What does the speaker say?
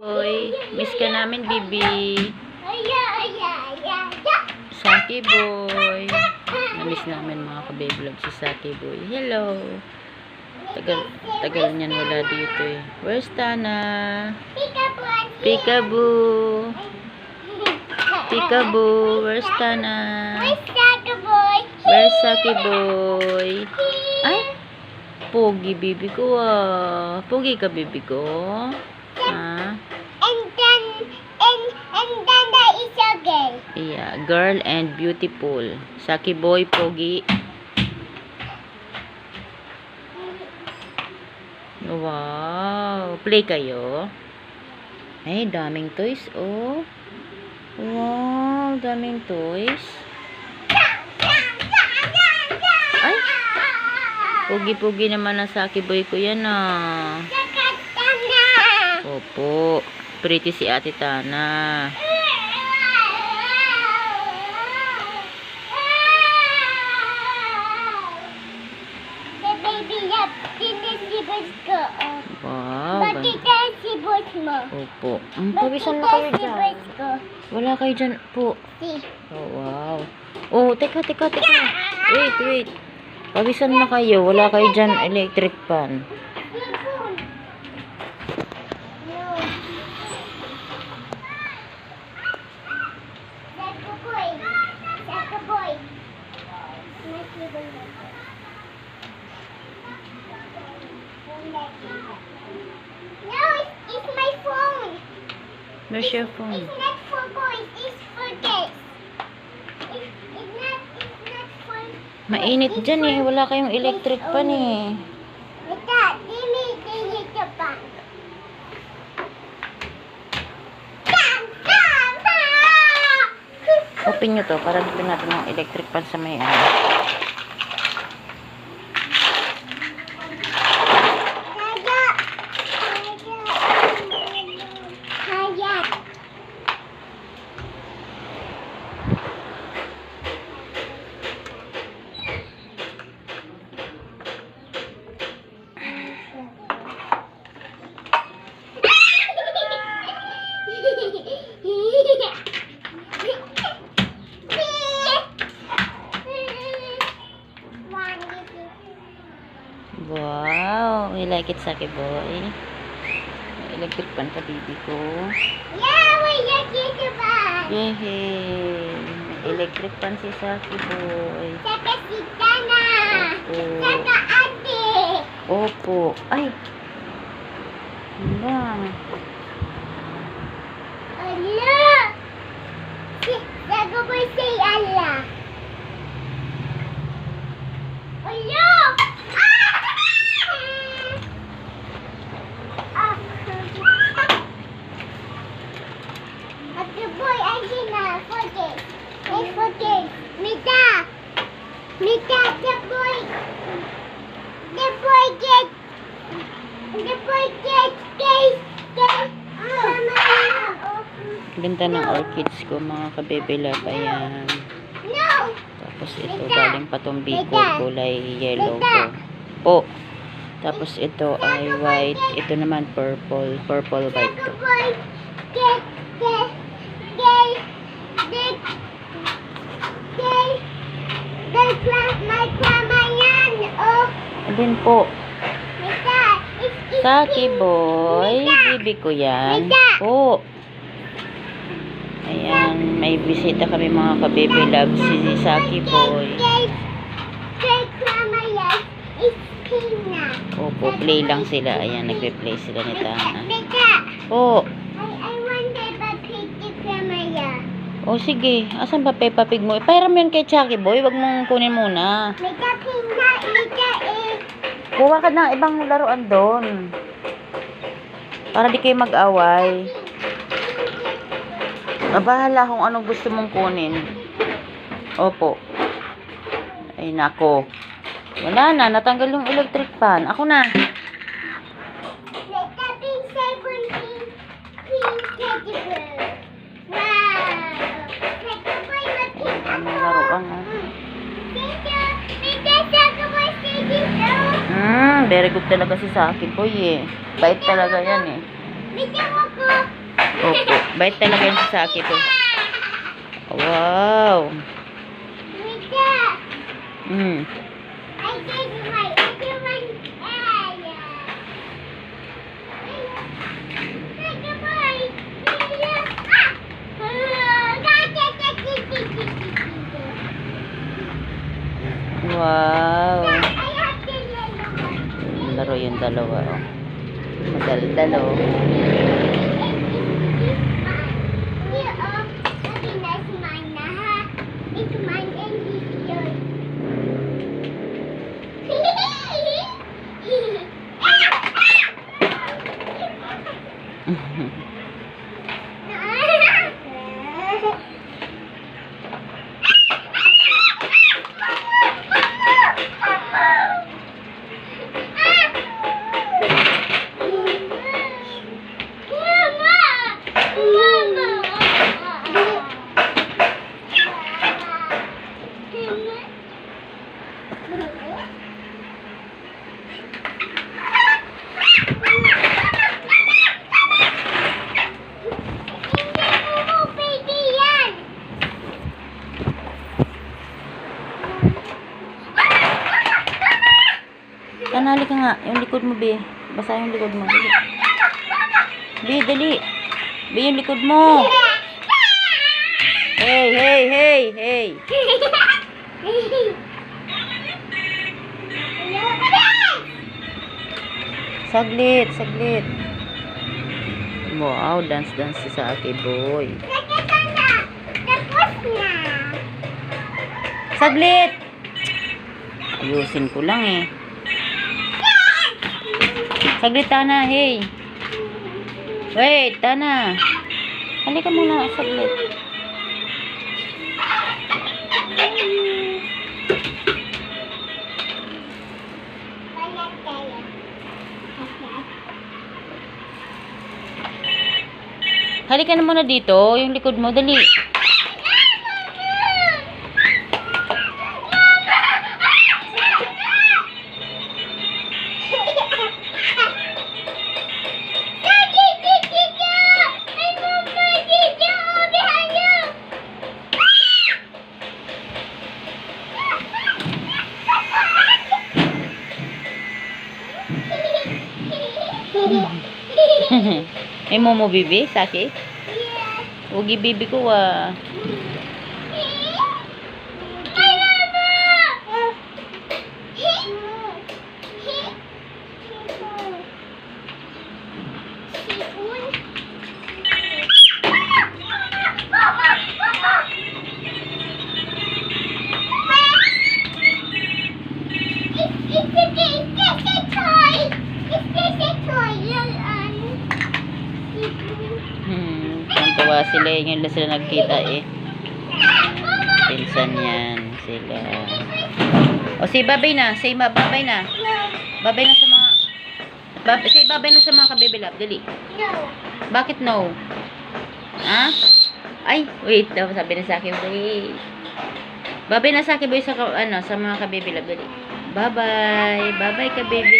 Boy, miss ka namin, Bibi. Saki Boy. Namiss namin mga kabeblog si Saki Boy. Hello. Tagal, tagal niyan wala dito eh. Where's Tana? Peekaboo. Peekaboo. Where's Tana? Where's Saka boy? Where's Saki Boy? Ay, pogi bibi ko ah. Pogi ka bibi ko? Yeah, girl and beautiful. Saki Boy, pogi. Wow. Play kayo. Ay, daming toys, oh. Wow, daming toys. Ay, pogi-pogi naman ang Saki Boy ko yan, ah. Opo. Pretty si Ate Tana. The Mm, Bakit pawisan na ka kayo dyan. Wala kayo dyan po. Oh, wow. Oh, teka, teka, teka. Wait, wait. Pawisan na kayo. Wala kayo dyan electric fan. Sibon. No. Saka boy. Saka boy. May sibon na. No, it's, it's my phone. Where's your phone? It's not for boys, it's for girls. It's, it's not, it's not for... Mainit dyan eh. Wala kayong electric fan eh. Ito, dili, dili ito pa. Tam, tam, tam! Open nyo to para dito natin yung electric fan sa may ano. Wow. You like it, Saki boy? Electric fan ka, baby ko. Yeah, we are getting back. Yehey. Electric fan si Saki boy. Saka si Tana. Saka. Opo. Ay. Hala. Allah. Si, say Allah. Allah. Ah! Boy, ayun na. Forget. Ay, forget. Mita. Mita, the boy. Ganda ng orchids ko, mga kabebela pa yan. No. Tapos ito, galing pa tong biko, kulay yellow po. Po. Tapos ito ay white. Ito naman purple. Purple white to. My grandma yan. Alin po? Saki boy. Bibi ko yan. Po. Ayan, may bisita kami mga kabebe love si Saki boy. Opo, play lang sila. Ayan, nagpe-play sila ni Tana. Po. O sige, asan ba Peppa Pig mo? Ipahiram yan kay Chucky boy. Wag mong kunin muna. Mita pink na. Kuha ka ng ibang laruan doon. Para di kayo mag-away. Ah, Bahala kung anong gusto mong kunin. Opo. Ay, nako. Wala na, natanggal yung electric fan. Ako na. Mita pink seventeen. Pink teddy bear. Wow. Mita boy na pink Ang ako. laruan, ah. Mita. Mita saka boy teddy bear. Hmm, very good talaga si Saki boy eh. Bait talaga yan eh. Opo. Bait talaga yung sasaki po. Wow. Mika, Mm. I gave you my, I gave you my area. Take a bite. Ah! Ah, gotcha, gotcha, gotcha, gotcha. Wow. I have to let you go. Laro yung dalawa. Oh. Madaldal oh. It's nga. Yung likod mo, be. Basa yung likod mo. Dali. Be, dali. Be, yung likod mo. Hey, hey, hey, hey. Saglit, saglit. Wow, dance dance si Saki boy. Tapos na. Saglit! Ayusin ko lang eh. Saglit, Tana. Hey. Wait, Tana. Halika muna, saglit. Halika na muna dito. Yung likod mo, dali. May momo bibi, Saki? Ugi bibi ko ah. Hmm, tuwa sila. Ngayon lang sila nagkita eh. Pinsan yan sila. O si babay na. Say ma, babay na. Babay na sa mga... Bab say babay na sa mga kabibilab. Dali. Bakit no? Ha? Ay, wait daw. Sabi na sa akin, wait. Babay na sa akin, boy, sa, ano, sa mga kabibilab. Dali. Bye-bye. Bye-bye, kabibilab.